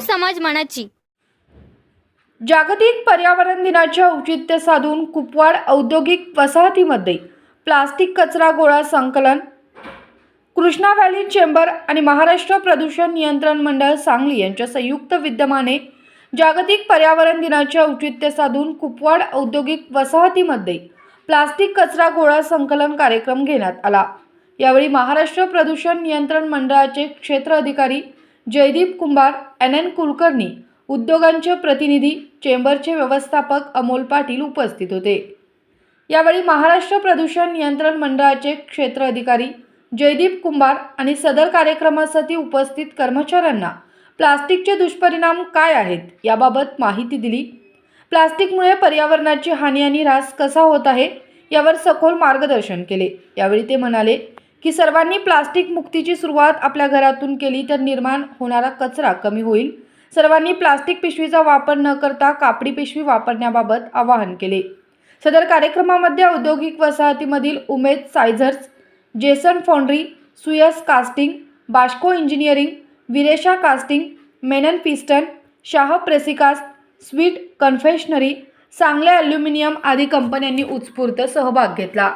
समज मनाची. जागतिक पर्यावरण दिनाचे औचित्य साधून कुपवाड औद्योगिक वसाहतीमध्ये प्लास्टिक कचरा गोळा संकलन कृष्णा व्हॅली चेंबर आणि महाराष्ट्र प्रदूषण नियंत्रण मंडळ सांगली यांच्या संयुक्त विद्यमाने जागतिक पर्यावरण दिनाचे औचित्य साधून कुपवाड औद्योगिक वसाहतीमध्ये प्लास्टिक कचरा गोळा संकलन कार्यक्रम घेण्यात आला. यावेळी महाराष्ट्र प्रदूषण नियंत्रण मंडळाचे क्षेत्र अधिकारी जयदीप कुंभार एन एन कुलकर्णी उद्योगांचे प्रतिनिधी चेंबरचे व्यवस्थापक अमोल पाटील उपस्थित होते. यावेळी महाराष्ट्र प्रदूषण नियंत्रण मंडळाचे क्षेत्र अधिकारी जयदीप कुंभार आणि सदर कार्यक्रमासाठी उपस्थित कर्मचाऱ्यांना प्लास्टिकचे दुष्परिणाम काय आहेत याबाबत माहिती दिली. प्लास्टिकमुळे पर्यावरणाची हानी आणि ऱ्हास कसा होत आहे यावर सखोल मार्गदर्शन केले. यावेळी ते म्हणाले की सर्वांनी प्लास्टिक मुक्तीची सुरुवात आपल्या घरातून केली तर निर्माण होणारा कचरा कमी होईल. सर्वांनी प्लास्टिक पिशवीचा वापर न करता कापडी पिशवी वापरण्याबाबत आवाहन केले. सदर कार्यक्रमामध्ये औद्योगिक वसाहतीमधील Umed sizers Jason foundry Suyash casting बाष्को engineering विरेशा casting Menon piston Shah Precicast sweet confectionery सांगले ॲल्युमिनियम आदी कंपन्यांनी उत्स्फूर्त सहभाग घेतला.